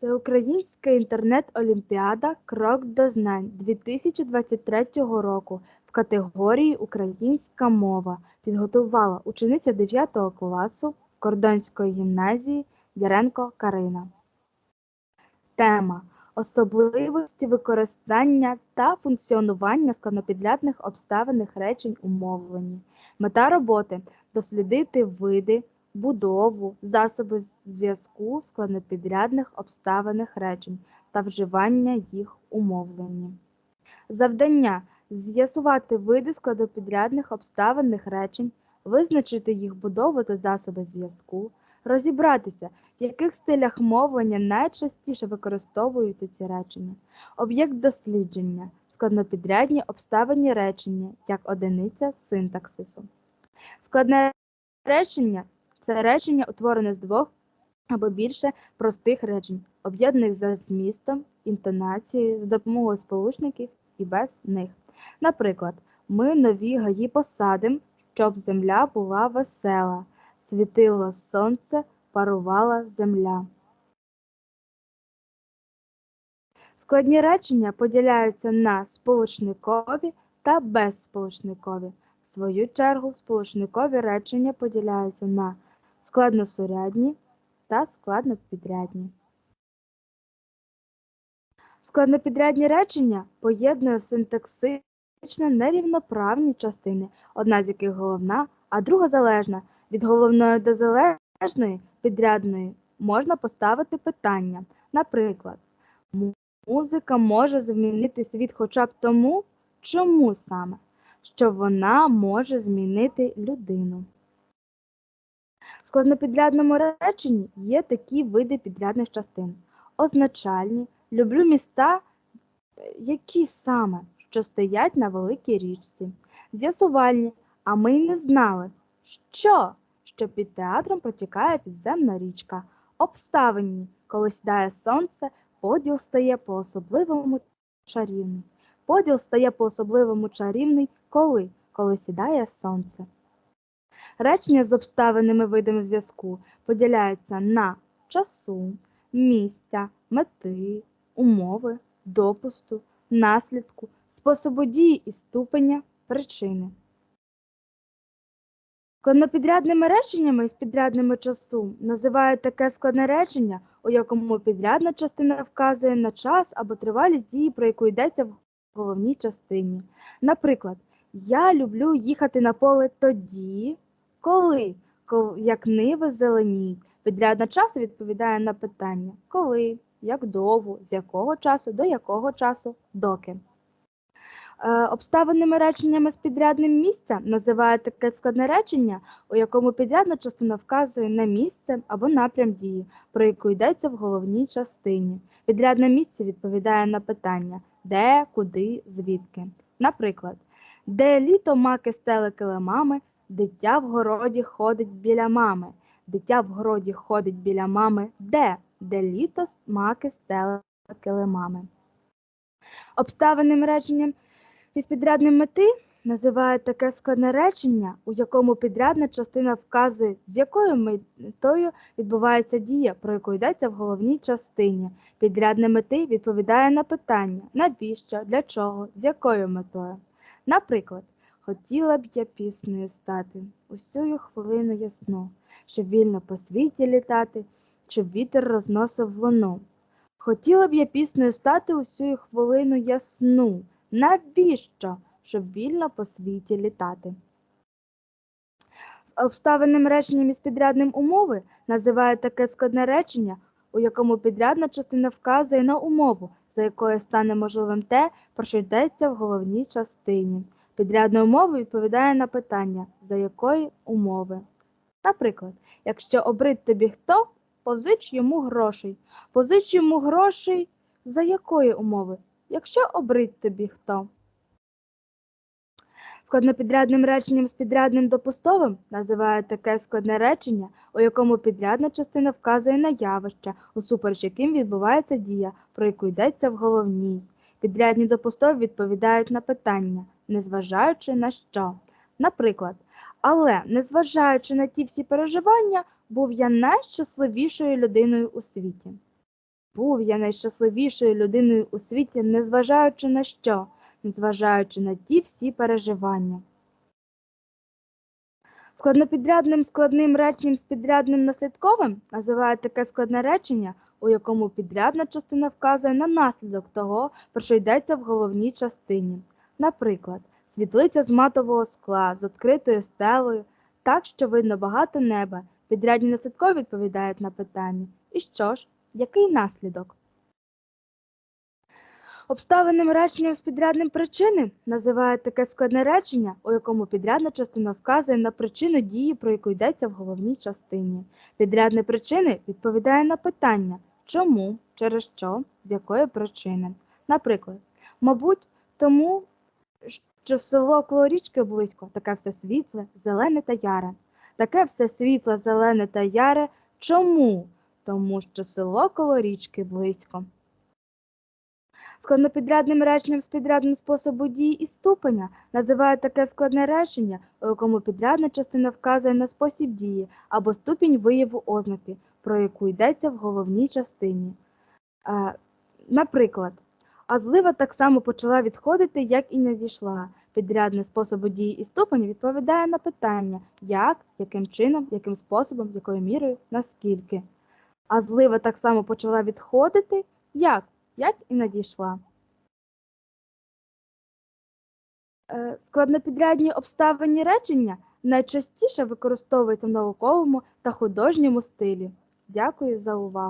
Всеукраїнська інтернет-олімпіада «Крок до знань» 2023 року в категорії «Українська мова» підготувала учениця 9 класу Кордонської гімназії Дяренко Карина. Тема Особливості використання та функціонування складнопідрядних обставинних речень у мовленні. Мета роботи дослідити види, будову, засоби зв'язку складнопідрядних обставинних речень та вживання їх у мовленні. Завдання з'ясувати види складнопідрядних обставинних речень, визначити їх будову та засоби зв'язку, розібратися, в яких стилях мовлення найчастіше використовуються ці речення, об'єкт дослідження, складнопідрядні обставинні речення як одиниця синтаксису. Складне речення це речення, утворене з двох або більше простих речень, об'єднаних за змістом, інтонацією, з допомогою сполучників і без них. Наприклад, ми нові гаї посадим, щоб земля була весела, світило сонце, парувала земля. Складні речення поділяються на сполучникові та безсполучникові. В свою чергу, сполучникові речення поділяються на складносурядні та складнопідрядні. Складнопідрядні речення поєднує синтаксично нерівноправні частини, одна з яких головна, а друга залежна. Від головної до залежної підрядної можна поставити питання. Наприклад, музика може змінити світ хоча б тому, чому саме, що вона може змінити людину. Складнопідрядному реченні є такі види підрядних частин: означальні, люблю міста, які саме, що стоять на великій річці, з'ясувальні, а ми й не знали, що, що під театром протікає підземна річка, обставинні, коли сідає сонце, поділ стає по-особливому чарівний. Поділ стає по-особливому чарівний коли, коли сідає сонце. Речення з обставинними видами зв'язку поділяються на часу, місця, мети, умови, допусту, наслідку, способу дії і ступеня, причини. Складнопідрядними реченнями з підрядними часу називають таке складне речення, у якому підрядна частина вказує на час або тривалість дії, про яку йдеться в головній частині. Наприклад, я люблю їхати на поле тоді, коли, як ниви зеленіють. Підрядна часу відповідає на питання коли, як довго, з якого часу, до якого часу, доки. Е, обставинними реченнями з підрядним місця називають таке складне речення, у якому підрядна частина вказує на місце або напрям дії, про яку йдеться в головній частині. Підрядне місце відповідає на питання де, куди, звідки. Наприклад, де літо маки стели килимами, дитя в городі ходить біля мами. Дитя в городі ходить біля мами, де? Де літо маки стели килимами. Обставинним реченням із підрядним мети називають таке складне речення, у якому підрядна частина вказує, з якою метою відбувається дія, про яку йдеться в головній частині. Підрядне мети відповідає на питання навіщо, для чого, з якою метою. Наприклад, хотіла б я піснею стати усю хвилину ясну, щоб вільно по світі літати, щоб вітер розносив луну. Хотіла б я піснею стати усю хвилину ясну. Навіщо? Щоб вільно по світі літати. Обставинним реченням із підрядним умови називають таке складне речення, у якому підрядна частина вказує на умову, за якою стане можливим те, про що йдеться в головній частині. Підрядна умова відповідає на питання, за якої умови. Наприклад, якщо обрид тобі хто, позич йому грошей. Позич йому грошей за якої умови? Якщо обрид тобі хто. Складнопідрядним реченням з підрядним допустовим називають таке складне речення, у якому підрядна частина вказує на явище, усупереч яким відбувається дія, про яку йдеться в головній. Підрядні допустові відповідають на питання, незважаючи на що. Наприклад, але незважаючи на ті всі переживання, був я найщасливішою людиною у світі. Був я найщасливішою людиною у світі, незважаючи на що, незважаючи на ті всі переживання. Складнопідрядним складним реченням з підрядним наслідковим називають таке складне речення, у якому підрядна частина вказує на наслідок того, про що йдеться в головній частині. Наприклад, світлиця з матового скла з відкритою стелею, так що видно багато неба. Підрядні наслідкові відповідають на питання. І що ж, який наслідок? Обставиним реченням з підрядним причини називають таке складне речення, у якому підрядна частина вказує на причину дії, про яку йдеться в головній частині. Підрядне причини відповідає на питання чому, через що, з якої причини. Наприклад, мабуть, тому, що село коло річки близько, таке все світле, зелене та яре. Таке все світле, зелене та яре. Чому? Тому що село коло річки близько. Складнопідрядним реченням з підрядним способу дії і ступеня називають таке складне речення, у якому підрядна частина вказує на спосіб дії або ступінь вияву ознаки, про яку йдеться в головній частині. Е, наприклад, а злива так само почала відходити, як і надійшла. Підрядний способу дії і ступень відповідає на питання як, яким чином, яким способом, якою мірою, наскільки. А злива так само почала відходити, як, як і надійшла. Е, Складнопідрядні обставинні речення найчастіше використовуються в науковому та художньому стилі. Дякую за увагу.